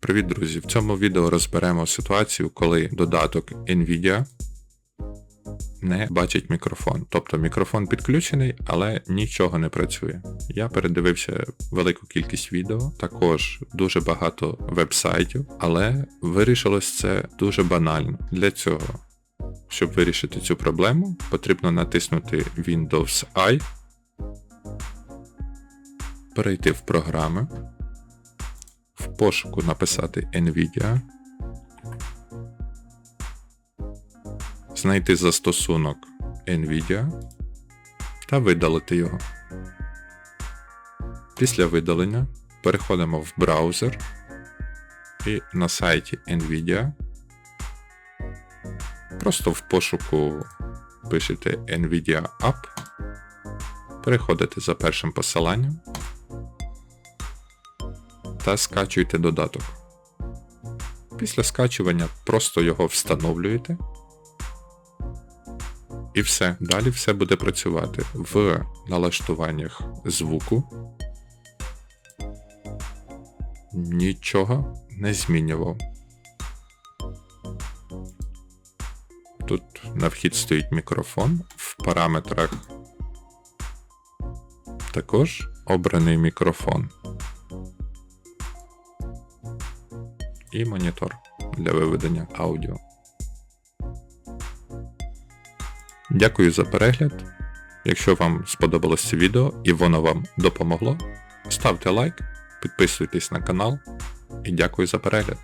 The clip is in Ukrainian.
Привіт, друзі! В цьому відео розберемо ситуацію, коли додаток Nvidia не бачить мікрофон. Тобто мікрофон підключений, але нічого не працює. Я передивився велику кількість відео, також дуже багато вебсайтів, але вирішилось це дуже банально. Для цього, щоб вирішити цю проблему, потрібно натиснути Windows I, перейти в програми, пошуку написати Nvidia, знайти застосунок Nvidia та видалити його. Після видалення переходимо в браузер і на сайті Nvidia. Просто в пошуку пишете Nvidia App, переходите за першим посиланням та скачуйте додаток. Після скачування просто його встановлюєте. І все. Далі все буде працювати в налаштуваннях звуку. Нічого не змінював. Тут на вхід стоїть мікрофон в параметрах. Також обраний мікрофон. І монітор для виведення аудіо. Дякую за перегляд. Якщо вам сподобалось це відео і воно вам допомогло, ставте лайк, підписуйтесь на канал і дякую за перегляд.